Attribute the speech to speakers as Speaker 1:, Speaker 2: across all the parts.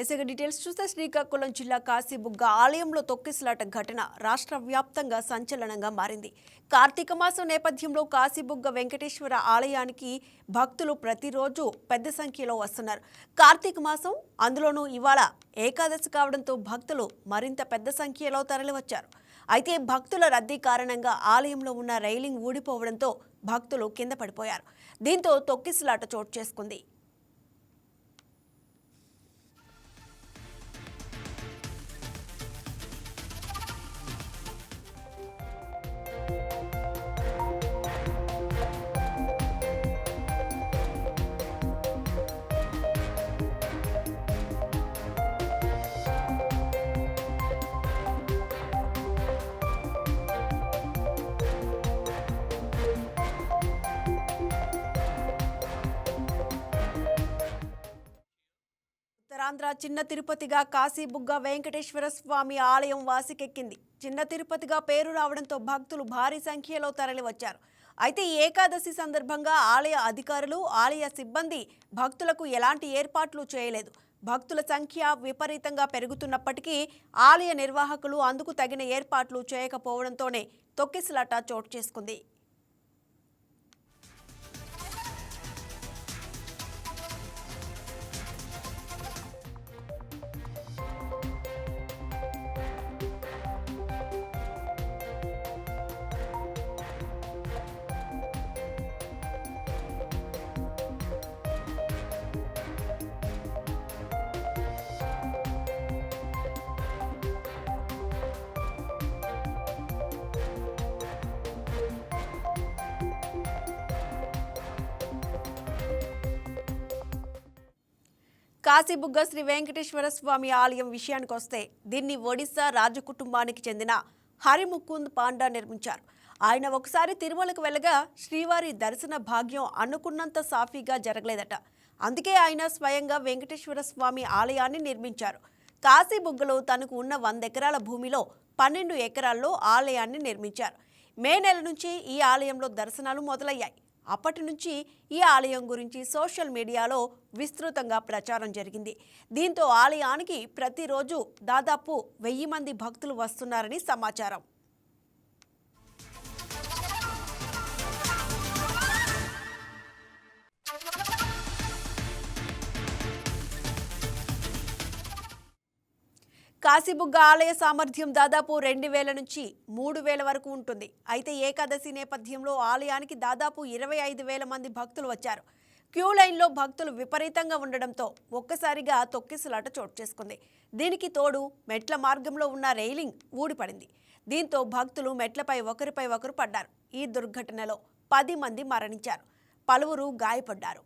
Speaker 1: SI details చూస్తే శ్రీకాకుళం జిల్లా కాశీబుగ్గ ఆలయంలో తొక్కిసలాట ఘటన రాష్ట్ర వ్యాప్తంగా సంచలనంగా మారింది. కార్తీక మాసం నేపథ్యంలో కాశీబుగ్గ వెంకటేశ్వర ఆలయానికి భక్తులు ప్రతిరోజు పెద్ద సంఖ్యలో వస్తున్నారు. కార్తీక మాసం అందులోనూ ఇవాళ ఏకాదశి కావడంతో భక్తులు మరింత పెద్ద సంఖ్యలో తరలివచ్చారు. అయితే భక్తుల రద్దీ కారణంగా ఆలయంలో ఉన్న రైలింగ్ ఊడిపోవడంతో భక్తులు కింద పడిపోయారు. దీంతో తొక్కిసలాట చోటు చేసుకుంది. ఉత్తరాంధ్ర చిన్న తిరుపతిగా కాశీబుగ్గ వెంకటేశ్వర స్వామి ఆలయం వాసికెక్కింది. చిన్న తిరుపతిగా పేరు రావడంతో భక్తులు భారీ సంఖ్యలో తరలివచ్చారు. అయితే ఏకాదశి సందర్భంగా ఆలయ అధికారులు ఆలయ సిబ్బంది భక్తులకు ఎలాంటి ఏర్పాట్లు చేయలేదు. భక్తుల సంఖ్య విపరీతంగా పెరుగుతున్నప్పటికీ ఆలయ నిర్వాహకులు అందుకు తగిన ఏర్పాట్లు చేయకపోవడంతోనే తొక్కిసలాట చోటు చేసుకుంది. కాశీబుగ్గ శ్రీ వెంకటేశ్వర స్వామి ఆలయం విషయానికి వస్తే దీన్ని ఒడిశా రాజకుటుంబానికి చెందిన హరిముకుంద్ పాండా నిర్మించారు. ఆయన ఒకసారి తిరుమలకు వెళ్ళగా శ్రీవారి దర్శన భాగ్యం అనుకున్నంత సాఫీగా జరగలేదట. అందుకే ఆయన స్వయంగా వెంకటేశ్వర స్వామి ఆలయాన్ని నిర్మించారు. కాశీబుగ్గలో తనకు ఉన్న వంద ఎకరాల భూమిలో పన్నెండు ఎకరాల్లో ఆలయాన్ని నిర్మించారు. మే నెల నుంచి ఈ ఆలయంలో దర్శనాలు మొదలయ్యాయి. అప్పటి నుంచి ఈ ఆలయం గురించి సోషల్ మీడియాలో విస్తృతంగా ప్రచారం జరిగింది. దీంతో ఆలయానికి ప్రతిరోజు దాదాపు వెయ్యి మంది భక్తులు వస్తున్నారని సమాచారం. కాశీబుగ్గ ఆలయ సామర్థ్యం దాదాపు రెండు వేల నుంచి మూడు వేల వరకు ఉంటుంది. అయితే ఏకాదశి నేపథ్యంలో ఆలయానికి దాదాపు ఇరవై ఐదు వేల మంది భక్తులు వచ్చారు. క్యూ లైన్లో భక్తులు విపరీతంగా ఉండడంతో ఒక్కసారిగా తొక్కిసలాట చోటు చేసుకుంది. దీనికి తోడు మెట్ల మార్గంలో ఉన్న రైలింగ్ ఊడిపడింది. దీంతో భక్తులు మెట్లపై ఒకరిపై ఒకరు పడ్డారు. ఈ దుర్ఘటనలో పది మంది మరణించారు. పలువురు గాయపడ్డారు.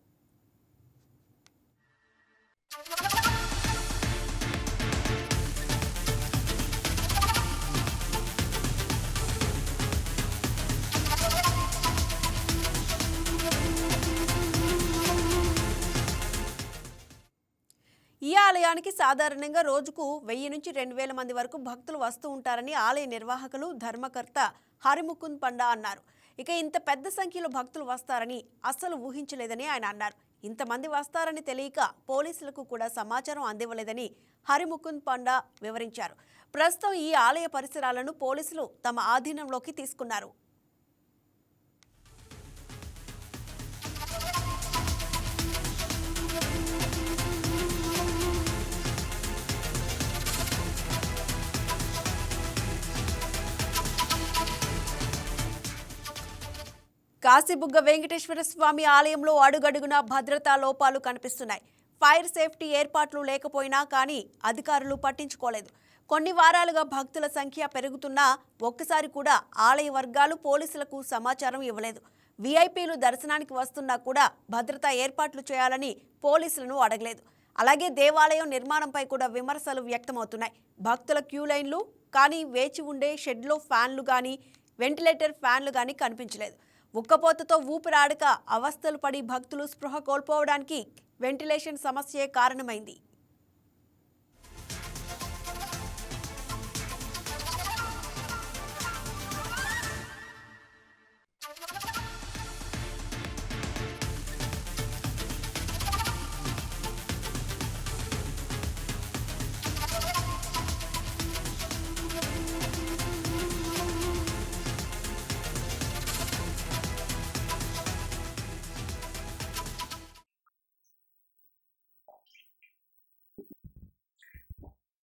Speaker 1: ఆలయానికి సాధారణంగా రోజుకు వెయ్యి నుంచి రెండు వేల మంది వరకు భక్తులు వస్తూ ఉంటారని ఆలయ నిర్వాహకులు ధర్మకర్త హరిముకుంద్ పండా అన్నారు. ఇక ఇంత పెద్ద సంఖ్యలో భక్తులు వస్తారని అస్సలు ఊహించలేదని ఆయన అన్నారు. ఇంతమంది వస్తారని తెలియక పోలీసులకు కూడా సమాచారం అందివ్వలేదని హరిముకుంద్ పండా వివరించారు. ప్రస్తుతం ఈ ఆలయ పరిసరాలను పోలీసులు తమ ఆధీనంలోకి తీసుకున్నారు. కాశీబుగ్గ వెంకటేశ్వర స్వామి ఆలయంలో అడుగడుగునా భద్రతా లోపాలు కనిపిస్తున్నాయి. ఫైర్ సేఫ్టీ ఏర్పాట్లు లేకపోయినా కానీ అధికారులు పట్టించుకోలేదు. కొన్ని వారాలుగా భక్తుల సంఖ్య పెరుగుతున్నా ఒక్కసారి కూడా ఆలయ వర్గాలు పోలీసులకు సమాచారం ఇవ్వలేదు. వీఐపీలు దర్శనానికి వస్తున్నా కూడా భద్రతా ఏర్పాట్లు చేయాలని పోలీసులను అడగలేదు. అలాగే దేవాలయం నిర్మాణంపై కూడా విమర్శలు వ్యక్తమవుతున్నాయి. భక్తుల క్యూ లైన్లు కానీ వేచి ఉండే షెడ్లో ఫ్యాన్లు కానీ వెంటిలేటర్ ఫ్యాన్లు కానీ కనిపించలేదు. ఉక్కపోతతో ఊపిరాడక అవస్థలు పడి భక్తులు స్పృహ కోల్పోవడానికి వెంటిలేషన్ సమస్యే కారణమైంది.